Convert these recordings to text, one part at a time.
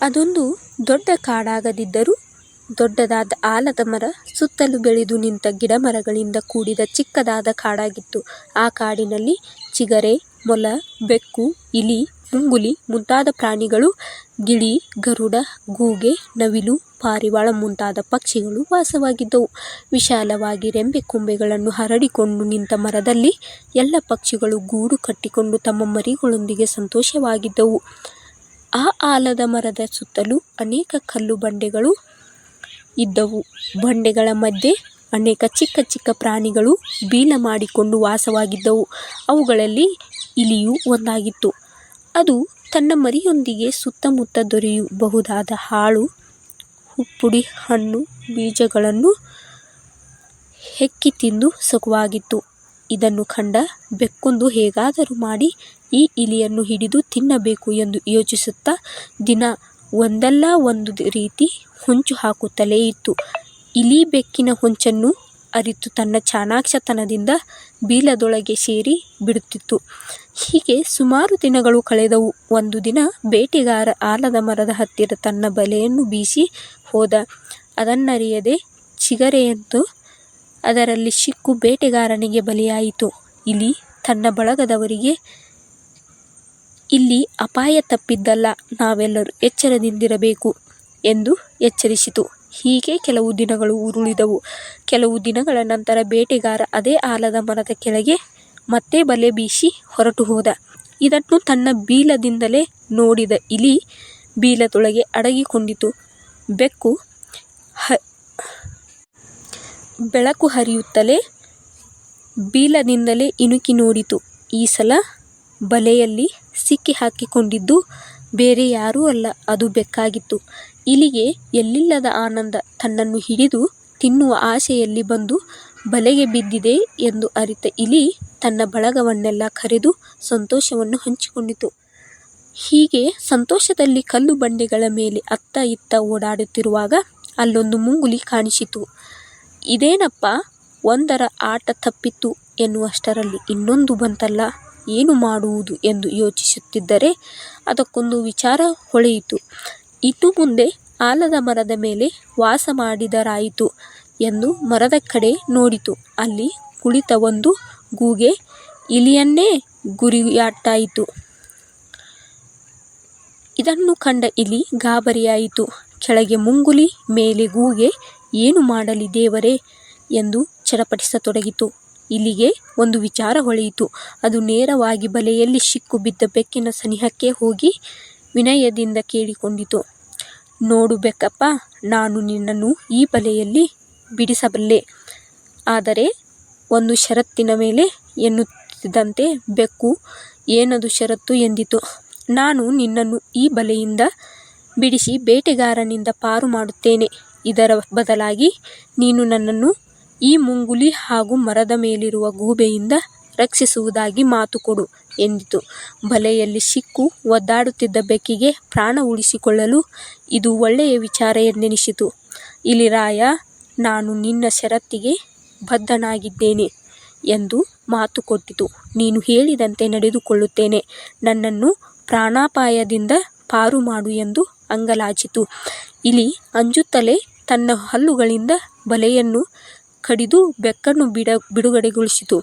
ಅದೊಂದು ದೊಡ್ಡ ಕಾಡಾಗದಿದ್ದರೂ ದೊಡ್ಡದಾದ ಆಲದ ಮರ ಸುತ್ತಲೂ ಬೆಳೆದು ನಿಂತ ಗಿಡಮರಗಳಿಂದ ಕೂಡಿದ ಚಿಕ್ಕದಾದ ಕಾಡಾಗಿತ್ತು. ಆ ಕಾಡಿನಲ್ಲಿ ಚಿಗರೆ, ಮೊಲ, ಬೆಕ್ಕು, ಇಲಿ, ಮುಂಗುಲಿ ಮುಂತಾದ ಪ್ರಾಣಿಗಳು, ಗಿಳಿ, ಗರುಡ, ಗೂಗೆ, ನವಿಲು, ಪಾರಿವಾಳ ಮುಂತಾದ ಪಕ್ಷಿಗಳು ವಾಸವಾಗಿದ್ದವು. ವಿಶಾಲವಾಗಿ ರೆಂಬೆ ಕೊಂಬೆಗಳನ್ನು ಹರಡಿಕೊಂಡು ನಿಂತ ಮರದಲ್ಲಿ ಎಲ್ಲ ಪಕ್ಷಿಗಳು ಗೂಡು ಕಟ್ಟಿಕೊಂಡು ತಮ್ಮ ಮರಿಗಳೊಂದಿಗೆ ಸಂತೋಷವಾಗಿದ್ದವು. ಆ ಆಲದ ಮರದ ಸುತ್ತಲೂ ಅನೇಕ ಕಲ್ಲು ಬಂಡೆಗಳು ಇದ್ದವು. ಬಂಡೆಗಳ ಮಧ್ಯೆ ಅನೇಕ ಚಿಕ್ಕ ಚಿಕ್ಕ ಪ್ರಾಣಿಗಳು ಬೀಲ ಮಾಡಿಕೊಂಡು ವಾಸವಾಗಿದ್ದವು. ಅವುಗಳಲ್ಲಿ ಇಲಿಯೂ ಒಂದಾಗಿತ್ತು. ಅದು ತನ್ನ ಮರಿಯೊಂದಿಗೆ ಸುತ್ತಮುತ್ತ ದೊರೆಯಬಹುದಾದ ಹಾಳು, ಹುಪ್ಪುಡಿ ಹಣ್ಣು, ಬೀಜಗಳನ್ನು ಹೆಕ್ಕಿ ತಿಂದು ಸುಖವಾಗಿತ್ತು. ಇದನ್ನು ಕಂಡ ಬೆಕ್ಕೊಂದು ಹೇಗಾದರೂ ಮಾಡಿ ಈ ಇಲಿಯನ್ನು ಹಿಡಿದು ತಿನ್ನಬೇಕು ಎಂದು ಯೋಚಿಸುತ್ತಾ ದಿನ ಒಂದಲ್ಲ ಒಂದು ರೀತಿ ಹೊಂಚು ಹಾಕುತ್ತಲೇ ಇತ್ತು. ಇಲಿ ಬೆಕ್ಕಿನ ಹೊಂಚನ್ನು ಅರಿತು ತನ್ನ ಚಾಣಾಕ್ಷತನದಿಂದ ಬೀಲದೊಳಗೆ ಸೇರಿ ಬಿಡುತ್ತಿತ್ತು. ಹೀಗೆ ಸುಮಾರು ದಿನಗಳು ಕಳೆದವು. ಒಂದು ದಿನ ಬೇಟೆಗಾರ ಆಲದ ಮರದ ಹತ್ತಿರ ತನ್ನ ಬಲೆಯನ್ನು ಬೀಸಿ ಹೋದ. ಅದನ್ನರಿಯದೆ ಚಿಗರೆಯೊಂದು ಅದರಲ್ಲಿ ಶಿಕ್ಕು ಬೇಟೆಗಾರನಿಗೆ ಬಲಿಯಾಯಿತು. ಇಲಿ ತನ್ನ ಬಳಗದವರಿಗೆ ಇಲ್ಲಿ ಅಪಾಯ ತಪ್ಪಿದ್ದಲ್ಲ, ನಾವೆಲ್ಲರೂ ಎಚ್ಚರದಿಂದಿರಬೇಕು ಎಂದು ಎಚ್ಚರಿಸಿತು. ಹೀಗೆ ಕೆಲವು ದಿನಗಳು ಉರುಳಿದವು. ಕೆಲವು ದಿನಗಳ ನಂತರ ಬೇಟೆಗಾರ ಅದೇ ಆಲದ ಮರದ ಕೆಳಗೆ ಮತ್ತೆ ಬಲೆ ಬೀಸಿ ಹೊರಟು ಹೋದ ಇದನ್ನು ತನ್ನ ಬೀಲದಿಂದಲೇ ನೋಡಿದ ಇಲಿ ಬೀಲದೊಳಗೆ ಅಡಗಿಕೊಂಡಿತು. ಬೆಕ್ಕು ಬೆಳಕು ಹರಿಯುತ್ತಲೇ ಬೀಲದಿಂದಲೇ ಇಣುಕಿ ನೋಡಿತು. ಈ ಸಲ ಬಲೆಯಲ್ಲಿ ಸಿಕ್ಕಿ ಹಾಕಿಕೊಂಡಿದ್ದು ಬೇರೆ ಯಾರೂ ಅಲ್ಲ, ಅದು ಬೆಕ್ಕಾಗಿತ್ತು. ಇಲಿಗೆ ಎಲ್ಲಿಲ್ಲದ ಆನಂದ. ತನ್ನನ್ನು ಹಿಡಿದು ತಿನ್ನುವ ಆಸೆಯಲ್ಲಿ ಬಂದು ಬಲೆಗೆ ಬಿದ್ದಿದೆ ಎಂದು ಅರಿತ ಇಲಿ ತನ್ನ ಬಳಗವನ್ನೆಲ್ಲ ಕರೆದು ಸಂತೋಷವನ್ನು ಹಂಚಿಕೊಂಡಿತು. ಹೀಗೆ ಸಂತೋಷದಲ್ಲಿ ಕಲ್ಲು ಬಂಡೆಗಳ ಮೇಲೆ ಅತ್ತ ಇತ್ತ ಓಡಾಡುತ್ತಿರುವಾಗ ಅಲ್ಲೊಂದು ಮುಂಗುಲಿ ಕಾಣಿಸಿತು. ಇದೇನಪ್ಪಾ ಒಂದರ ಆಟ ತಪ್ಪಿತು ಎನ್ನುವಷ್ಟರಲ್ಲಿ ಇನ್ನೊಂದು ಬಂತಲ್ಲ, ಏನು ಮಾಡುವುದು ಎಂದು ಯೋಚಿಸುತ್ತಿದ್ದರೆ ಅದಕ್ಕೊಂದು ವಿಚಾರ ಹೊಳೆಯಿತು. ಇನ್ನು ಮುಂದೆ ಆಲದ ಮರದ ಮೇಲೆ ವಾಸ ಮಾಡಿದರಾಯಿತು ಎಂದು ಮರದ ಕಡೆ ನೋಡಿತು. ಅಲ್ಲಿ ಕುಳಿತ ಒಂದು ಗೂಗೆ ಇಲಿಯನ್ನೇ ಗುರಿಯಾಟಾಯಿತು ಇದನ್ನು ಕಂಡ ಇಲಿ ಗಾಬರಿಯಾಯಿತು. ಕೆಳಗೆ ಮುಂಗುಲಿ, ಮೇಲೆ ಗೂಗೆ. ಏನು ಮಾಡಲಿ ದೇವರೇ ಎಂದು ಚಡಪಡಿಸತೊಡಗಿತು. ಇಲ್ಲಿಗೆ ಒಂದು ವಿಚಾರ ಹೊಳೆಯಿತು. ಅದು ನೇರವಾಗಿ ಬಲೆಯಲ್ಲಿ ಸಿಕ್ಕು ಬಿದ್ದ ಬೆಕ್ಕಿನ ಸನಿಹಕ್ಕೆ ಹೋಗಿ ವಿನಯದಿಂದ ಕೇಳಿಕೊಂಡಿತು. ನೋಡು ಬೆಕ್ಕಪ್ಪ, ನಾನು ನಿನ್ನನ್ನು ಈ ಬಲೆಯಲ್ಲಿ ಬಿಡಿಸಬಲ್ಲೆ. ಆದರೆ ಒಂದು ಷರತ್ತಿನ ಮೇಲೆ ಎನ್ನುತ್ತಿದ್ದಂತೆ ಬೆಕ್ಕು ಏನದು ಷರತ್ತು ಎಂದಿತು. ನಾನು ನಿನ್ನನ್ನು ಈ ಬಲೆಯಿಂದ ಬಿಡಿಸಿ ಬೇಟೆಗಾರನಿಂದ ಪಾರು ಮಾಡುತ್ತೇನೆ. ಇದರ ಬದಲಾಗಿ ನೀನು ನನ್ನನ್ನು ಈ ಮುಂಗುಲಿ ಹಾಗೂ ಮರದ ಮೇಲಿರುವ ಗೂಬೆಯಿಂದ ರಕ್ಷಿಸುವುದಾಗಿ ಮಾತು ಕೊಡು ಎಂದಿತು. ಬಲೆಯಲ್ಲಿ ಸಿಕ್ಕು ಒದ್ದಾಡುತ್ತಿದ್ದ ಬೆಕ್ಕಿಗೆ ಪ್ರಾಣ ಉಳಿಸಿಕೊಳ್ಳಲು ಇದು ಒಳ್ಳೆಯ ವಿಚಾರ ಎಂದೆನಿಸಿತು. ಇಲಿರಾಯ, ನಾನು ನಿನ್ನ ಷರತ್ತಿಗೆ ಬದ್ಧನಾಗಿದ್ದೇನೆ ಎಂದು ಮಾತು ಕೊಟ್ಟಿತು. ನೀನು ಹೇಳಿದಂತೆ ನಡೆದುಕೊಳ್ಳುತ್ತೇನೆ. ನನ್ನನ್ನು ಪ್ರಾಣಾಪಾಯದಿಂದ ಪಾರು ಮಾಡು ಎಂದು ಅಂಗಲಾಚಿತು. ಇಲಿ ಅಂಜುತ್ತಲೇ ತನ್ನ ಹಲ್ಲುಗಳಿಂದ ಬಲೆಯನ್ನು ಕಡಿದು ಬೆಕ್ಕನ್ನು ಬಿಡ ಬಿಡುಗಡೆಗೊಳಿಸಿತು.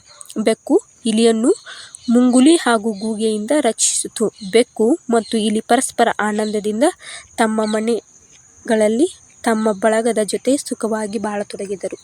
ಬೆಕ್ಕು ಇಲಿಯನ್ನು ಮುಂಗುಲಿ ಹಾಗೂ ಗೂಗೆಯಿಂದ ರಕ್ಷಿಸಿತು. ಬೆಕ್ಕು ಮತ್ತು ಇಲಿ ಪರಸ್ಪರ ಆನಂದದಿಂದ ತಮ್ಮ ಮನೆಗಳಲ್ಲಿ ತಮ್ಮ ಬಳಗದ ಜೊತೆ ಸುಖವಾಗಿ ಬಾಳತೊಡಗಿದರು.